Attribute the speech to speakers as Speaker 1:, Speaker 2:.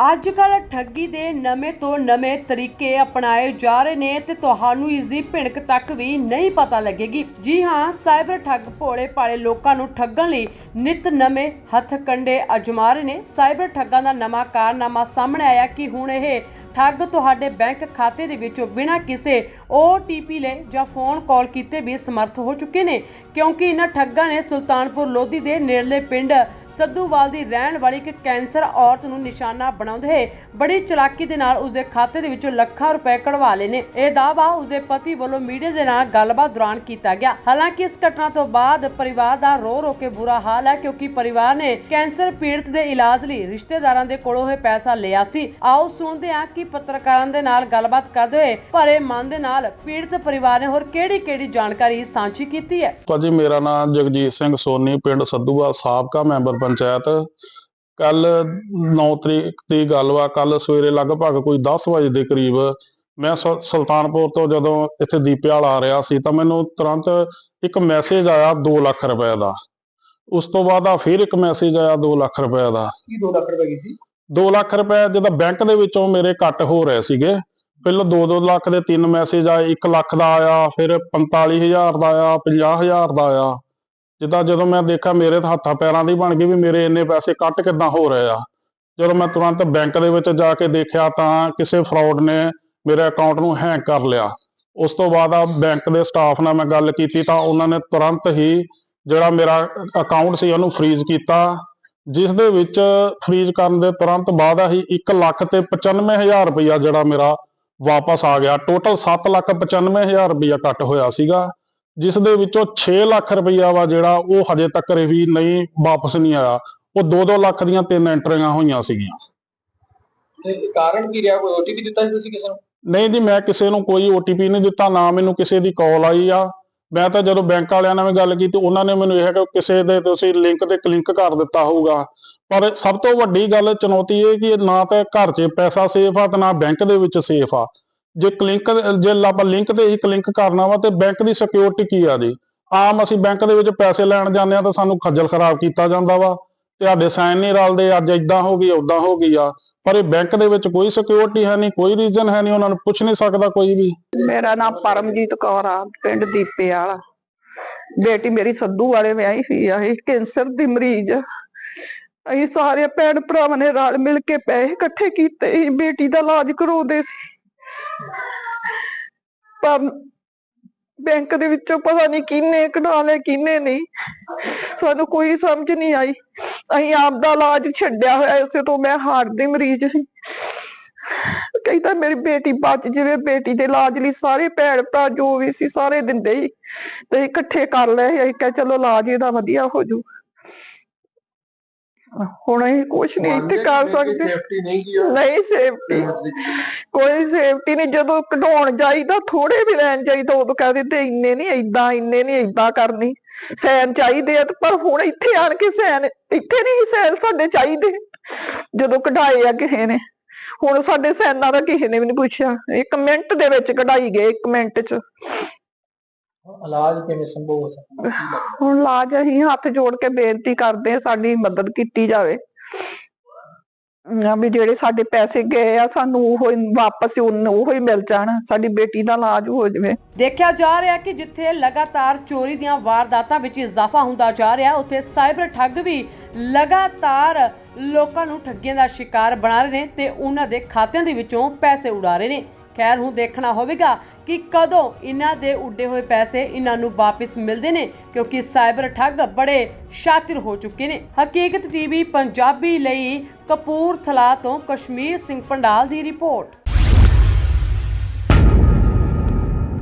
Speaker 1: ਅੱਜ ਕੱਲ ਠੱਗੀ ਦੇ ਨਵੇਂ ਤੋਂ ਨਵੇਂ ਤਰੀਕੇ ਅਪਣਾਏ ਜਾ ਰਹੇ ਨੇ ਤੇ ਤੁਹਾਨੂੰ ਇਸ ਦੀ ਭਿਣਕ ਤੱਕ ਵੀ ਨਹੀਂ ਪਤਾ ਲੱਗੇਗੀ। ਜੀ ਹਾਂ, ਸਾਈਬਰ ਠੱਗ ਭੋਲੇ ਭਾਲੇ ਲੋਕਾਂ ਨੂੰ ਠੱਗਣ ਲਈ ਨਿਤ ਨਵੇਂ ਹੱਥਕੰਡੇ ਅਜਮਾ ਰਹੇ ਨੇ। ਸਾਈਬਰ ਠੱਗਾਂ ਦਾ ਨਵਾਂ ਕਾਰਨਾਮਾ ਸਾਹਮਣੇ ਆਇਆ ਕਿ ਹੁਣ ਇਹ ਠੱਗ ਤੁਹਾਡੇ ਬੈਂਕ ਖਾਤੇ ਦੇ ਵਿੱਚੋਂ ਬਿਨਾਂ ਕਿਸੇ OTP ਲਏ ਜਾਂ ਫੋਨ ਕਾਲ ਕੀਤੇ ਵੀ ਸਮਰਥ ਹੋ ਚੁੱਕੇ ਨੇ, ਕਿਉਂਕਿ ਇਹਨਾਂ ਠੱਗਾਂ ਨੇ ਸੁਲਤਾਨਪੁਰ ਲੋਧੀ ਦੇ ਨੇੜਲੇ ਪਿੰਡ ਸੱਦੂਵਾਲ ਦੀ ਰਹਿਣ ਵਾਲੀ ਇੱਕ ਕੈਂਸਰ ਔਰਤ ਨੂੰ ਨਿਸ਼ਾਨਾ ਬਣਾਉਂਦੇ ਹੋਏ ਬੜੀ ਚਲਾਕੀ ਦੇ ਨਾਲ ਉਸਦੇ ਖਾਤੇ ਦੇ ਵਿੱਚੋਂ ਲੱਖਾਂ ਰੁਪਏ ਕਢਵਾ ਲਏ ਨੇ। ਇਹ ਦਾਅਵਾ ਉਸਦੇ ਪਤੀ ਵੱਲੋਂ ਮੀਡੀਆ ਦੇ ਨਾਲ ਗੱਲਬਾਤ ਦੌਰਾਨ ਕੀਤਾ ਗਿਆ। ਹਾਲਾਂਕਿ ਇਸ ਘਟਨਾ ਤੋਂ ਬਾਅਦ ਪਰਿਵਾਰ ਦਾ ਰੋ ਰੋ ਕੇ ਬੁਰਾ ਹਾਲ ਹੈ ਕਿਉਂਕਿ ਪਰਿਵਾਰ ਨੇ ਕੈਂਸਰ ਪੀੜਤ ਦੇ ਇਲਾਜ ਲਈ ਰਿਸ਼ਤੇਦਾਰਾਂ ਦੇ ਕੋਲੋਂ ਇਹ ਪੈਸਾ ਲਿਆ ਸੀ। ਆਓ ਸੁਣਦੇ ਹਾਂ ਕਿ ਪੱਤਰਕਾਰਾਂ ਦੇ ਨਾਲ ਗੱਲਬਾਤ ਕਰਦੇ ਹੋਏ ਭਰੇ ਮਨ ਦੇ ਨਾਲ ਪੀੜਤ ਪਰਿਵਾਰ ਨੇ ਹੋਰ ਕਿਹੜੀ-ਕਿਹੜੀ ਜਾਣਕਾਰੀ ਸਾਂਝੀ ਕੀਤੀ ਹੈ?
Speaker 2: ਭਾਜੀ ਮੇਰਾ ਨਾਮ ਜਗਜੀਤ ਸਿੰਘ ਸੋਨੀ, ਪਿੰਡ ਸੱਦੂਆ ਸਾਬਕਾ ਮੈਂਬਰ ਪੰਚਾਇਤ। ਕੱਲ 9 ਤਰੀਕ ਦੀ ਗੱਲ ਵਾ ਕੱਲ ਸਵੇਰੇ ਲਗਭਗ ਕੋਈ 10 ਵਜੇ ਦੇ ਕਰੀਬ ਮੈਂ ਸੁਲਤਾਨਪੁਰ ਤੋਂ ਜਦੋਂ ਇੱਥੇ ਦੀਪਿਆਲ ਆ ਰਿਹਾ ਸੀ ਤਾਂ ਮੈਨੂੰ ਤੁਰੰਤ ਇੱਕ ਮੈਸੇਜ ਆਇਆ 2 ਲੱਖ ਰੁਪਏ ਦਾ। ਉਸ ਤੋਂ ਬਾਅਦ ਆ ਫਿਰ ਇੱਕ ਮੈਸੇਜ ਆਇਆ 2 ਲੱਖ ਰੁਪਏ ਦਾ।
Speaker 3: ਕੀ 2 ਲੱਖ ਰੁਪਏ ਸੀ?
Speaker 2: 2 ਲੱਖ ਰੁਪਏ ਜਦੋਂ ਬੈਂਕ ਦੇ ਵਿੱਚੋਂ ਮੇਰੇ ਕੱਟ ਹੋ ਰਹੇ ਸੀਗੇ ਪਹਿਲਾਂ 2-2 ਲੱਖ ਦੇ ਤਿੰਨ ਮੈਸੇਜ ਆਏ 1 ਲੱਖ ਦਾ ਆਇਆ ਫਿਰ 45000 ਦਾ ਆਇਆ 50000 ਦਾ ਆਇਆ। ਜਿੱਦਾਂ ਜਦੋਂ ਮੈਂ ਦੇਖਿਆ ਮੇਰੇ ਤਾਂ ਹੱਥਾਂ ਪੈਰਾਂ ਦੀ ਬਣ ਗਈ ਵੀ ਮੇਰੇ ਇੰਨੇ ਪੈਸੇ ਕੱਟ ਕਿੱਦਾਂ ਹੋ ਰਹੇ ਆ। ਜਦੋਂ ਮੈਂ ਤੁਰੰਤ ਬੈਂਕ ਦੇ ਵਿੱਚ ਜਾ ਕੇ ਦੇਖਿਆ ਤਾਂ ਕਿਸੇ ਫਰਾਡ ਨੇ ਮੇਰੇ ਅਕਾਊਂਟ ਨੂੰ ਹੈਕ ਕਰ ਲਿਆ। ਉਸ ਤੋਂ ਬਾਅਦ ਆ ਬੈਂਕ ਦੇ ਸਟਾਫ ਨਾਲ ਮੈਂ ਗੱਲ ਕੀਤੀ ਤਾਂ ਉਹਨਾਂ ਨੇ ਤੁਰੰਤ ਹੀ ਜਿਹੜਾ ਮੇਰਾ ਅਕਾਊਂਟ ਸੀ ਉਹਨੂੰ ਫ੍ਰੀਜ਼ ਕੀਤਾ, ਜਿਸ ਦੇ ਵਿੱਚ ਫ੍ਰੀਜ਼ ਕਰਨ ਦੇ ਤੁਰੰਤ ਬਾਅਦ ਹੀ 1 ਲੱਖ ਤੇ 95000 ਰੁਪਇਆ ਜਿਹੜਾ ਮੇਰਾ ਵਾਪਸ ਆ ਗਿਆ। ਟੋਟਲ 7 ਲੱਖ 95000 ਰੁਪਇਆ ਕੱਟ ਹੋਇਆ ਸੀਗਾ। ਜਿਸ ਦੇ ਵਿੱਚੋਂ 6 ਲੱਖ ਰੁਪਇਆ ਵਾ ਜਿਹੜਾ ਉਹ ਹਜੇ ਤੱਕ ਵੀ ਨਹੀਂ ਵਾਪਸ ਨਹੀਂ ਆਇਆ। ਉਹ 2-2 ਲੱਖ ਦੀਆਂ ਤਿੰਨ ਐਂਟਰੀਆਂ ਹੋਈਆਂ ਸੀਗੀਆਂ।
Speaker 3: ਤੇ ਕਾਰਨ ਕੀ ਰਿਹਾ? ਕੋਈ ਓਟੀਪੀ ਦਿੱਤਾ ਸੀ ਤੁਸੀਂ ਕਿਸੇ ਨੂੰ?
Speaker 2: ਨਹੀਂ ਜੀ ਮੈਂ ਕਿਸੇ ਨੂੰ ਕੋਈ OTP ਨਹੀਂ ਦਿੱਤਾ ਨਾ ਮੈਨੂੰ ਕਿਸੇ ਦੀ ਕਾਲ ਆਈ ਆ। ਮੈਂ ਤਾਂ ਜਦੋਂ ਬੈਂਕ ਵਾਲਿਆਂ ਨਾਲ ਵੀ ਗੱਲ ਕੀਤੀ ਉਹਨਾਂ ਨੇ ਮੈਨੂੰ ਇਹ ਕਿ ਕਿਸੇ ਦੇ ਤੁਸੀਂ ਲਿੰਕ ਤੇ ਕਲਿੱਕ ਕਰ ਦਿੱਤਾ ਹੋਊਗਾ। ਪਰ ਸਭ ਤੋਂ ਵੱਡੀ ਗੱਲ ਚੁਣੌਤੀ ਇਹ ਕਿ ਨਾ ਤਾਂ ਘਰ 'ਚ ਪੈਸਾ ਸੇਫ ਆ ਤੇ ਨਾ ਬੈਂਕ ਦੇ ਵਿੱਚ ਸੇਫ ਆ। ਜੇ ਕਲਿੱਕ ਜੇ ਆਪਾਂ ਲਿੰਕ ਤੇ ਹੀ ਕਲਿੱਕ ਕਰਨਾ ਵਾ ਤੇ ਬੈਂਕ ਦੀ ਸਿਕਿਉਰਿਟੀ ਕੀ ਆ ਜੀ ਆਮ ਅਸੀਂ ਬੈਂਕ ਦੇ ਵਿੱਚ ਪੈਸੇ ਲੈਣ ਜਾਂਦੇ ਆ ਤਾਂ ਸਾਨੂੰ ਖੱਜਲ ਖਰਾਬ ਕੀਤਾ ਜਾਂਦਾ ਵਾ। ਤੇ ਸਾਈਨ ਨਹੀਂ ਰਲਦੇ, ਅੱਜ ਇਦਾਂ ਹੋ ਗਈ ਉਦਾਂ ਹੋ ਗਈ ਆ। ਪਰ ਇਹ ਬੈਂਕ ਦੇ ਵਿੱਚ ਕੋਈ ਸਿਕਿਉਰਿਟੀ ਹੈ ਨਹੀਂ, ਕੋਈ ਰੀਜ਼ਨ ਹੈ ਨਹੀਂ, ਉਹਨਾਂ ਨੂੰ ਪੁੱਛ ਨਹੀਂ ਸਕਦਾ ਕੋਈ ਵੀ।
Speaker 4: ਮੇਰਾ ਨਾਮ ਪਰਮਜੀਤ ਕੌਰ ਆ, ਪਿੰਡ ਦੀਪੇ ਵਾਲਾ। ਬੇਟੀ ਮੇਰੀ ਸੱਧੂ ਵਾਲੇ ਵਿਆਹੀ ਹੋਈ ਆ ਇਹ ਕੈਂਸਰ ਦੀ ਮਰੀਜ਼ ਆ। ਅਸੀਂ ਸਾਰੇ ਭੈਣ ਭਰਾਵਾਂ ਨੇ ਰਲ ਮਿਲ ਕੇ ਪੈਸੇ ਇਕੱਠੇ ਕੀਤੇ ਬੇਟੀ ਦਾ ਇਲਾਜ ਕਰਾਉਂਦੇ ਸੀ। ਪਰ ਬੈਂਕ ਦੇ ਵਿੱਚੋਂ ਪਤਾ ਨਹੀਂ ਕਿੰਨੇ ਕਢਾ ਲਏ ਕਿੰਨੇ ਨਹੀਂ। ਸਾਨੂੰ ਕੋਈ ਸਮਝ ਨਹੀਂ ਆਈ। ਅਸੀਂ ਆਪ ਦਾ ਇਲਾਜ ਛੱਡਿਆ ਹੋਇਆ ਇਸੇ ਤੋਂ ਮੈਂ ਹਾਰਟ ਦੀ ਮਰੀਜ਼ ਸੀ। ਕਹਿੰਦਾ ਮੇਰੀ ਬੇਟੀ ਬਚ ਜਾਵੇ ਬੇਟੀ ਦੇ ਇਲਾਜ ਲਈ ਸਾਰੇ ਭੈਣ ਭਰਾ ਜੋ ਵੀ ਸੀ ਸਾਰੇ ਦਿੰਦੇ ਸੀ। ਤੇ ਇਕੱਠੇ ਕਰ ਲਏ ਅਸੀਂ ਕਿਹਾ ਚਲੋ ਇਲਾਜ ਇਹਦਾ ਵਧੀਆ ਹੋ ਜੂ। ਹੁਣ ਅਸੀਂ ਕੁਛ ਨਹੀਂ ਇੱਥੇ ਕਰ ਸਕਦੇ।
Speaker 3: ਨਹੀਂ
Speaker 4: ਸੇਫਟੀ ਕੋਈ ਸੇਫਟੀ ਨਹੀਂ ਜਦੋਂ ਕਢਾਉਣ ਜਾਈਦਾ ਥੋੜੇ ਵੀ ਲੈਣ ਜਾਈਦਾ ਉਦੋਂ ਕਹਿ ਦਿੰਦੇ ਇੰਨੇ ਨਹੀਂ ਏਦਾਂ ਇੰਨੇ ਨਹੀਂ ਏਦਾਂ ਕਰਨੀ। ਸੈਨ ਚਾਹੀਦੇ ਆ ਪਰ ਹੁਣ ਇੱਥੇ ਆਣ ਕੇ ਸੈਨ ਇੱਥੇ ਨਹੀਂ ਸੈਨ ਸਾਡੇ ਚਾਹੀਦੇ। ਜਦੋਂ ਕਢਾਏ ਆ ਕਿਸੇ ਨੇ। ਹੁਣ ਸਾਡੇ ਸੈਨਾਂ ਦਾ ਕਿਸੇ ਨੇ ਵੀ ਨਹੀਂ ਪੁੱਛਿਆ। ਇੱਕ ਮਿੰਟ ਦੇ ਵਿੱਚ ਕਢਾਈ ਗਏ ਇੱਕ ਮਿੰਟ ਚ।
Speaker 3: ਇਲਾਜ ਕਿਵੇਂ ਸੰਭਵ ਹੋ ਸਕਦਾ ਕੀ ਲੱਗਦਾ?
Speaker 4: ਹੁਣ ਲਾਜ ਅਸੀਂ ਹੱਥ ਜੋੜ ਕੇ ਬੇਨਤੀ ਕਰਦੇ ਆ ਸਾਡੀ ਮਦਦ ਕੀਤੀ ਜਾਵੇ। ਵੀ ਜਿਹੜੇ ਸਾਡੇ ਪੈਸੇ ਗਏ ਆ, ਸਾਨੂੰ ਉਹ ਵਾਪਸ ਉਹ ਹੀ ਮਿਲ ਜਾਣ, ਸਾਡੀ ਬੇਟੀ ਦਾ ਇਲਾਜ ਹੋ ਜਾਵੇ।
Speaker 1: ਦੇਖਿਆ ਜਾ ਰਿਹਾ ਕਿ ਜਿੱਥੇ ਲਗਾਤਾਰ ਚੋਰੀ ਦੀਆਂ ਵਾਰਦਾਤਾਂ ਵਿੱਚ ਇਜ਼ਾਫਾ ਹੁੰਦਾ ਜਾ ਰਿਹਾ, ਉੱਥੇ ਸਾਈਬਰ ਠੱਗ ਵੀ ਲਗਾਤਾਰ ਲੋਕਾਂ ਨੂੰ ਠੱਗੀਆਂ ਦਾ ਸ਼ਿਕਾਰ ਬਣਾ ਰਹੇ ਨੇ ਤੇ ਉਹਨਾਂ ਦੇ ਖਾਤਿਆਂ ਦੇ ਵਿੱਚੋਂ ਪੈਸੇ ਉਡਾ ਰਹੇ ਨੇ। ਖੈਰ ਹੁਣ ਦੇਖਣਾ ਹੋਵੇਗਾ ਕਿ ਕਦੋਂ ਇਹਨਾਂ ਦੇ ਉੱਡੇ ਹੋਏ ਪੈਸੇ ਇਹਨਾਂ ਨੂੰ ਵਾਪਸ ਮਿਲਦੇ ਨੇ, ਕਿਉਂਕਿ ਸਾਈਬਰ ਠੱਗ ਬੜੇ ਸ਼ਾਤਿਰ ਹੋ ਚੁੱਕੇ ਨੇ। ਹਕੀਕਤ ਟੀਵੀ ਪੰਜਾਬੀ ਲਈ ਕਪੂਰਥਲਾ ਤੋਂ ਕਸ਼ਮੀਰ ਸਿੰਘ ਪੰਡਾਲ ਦੀ ਰਿਪੋਰਟ।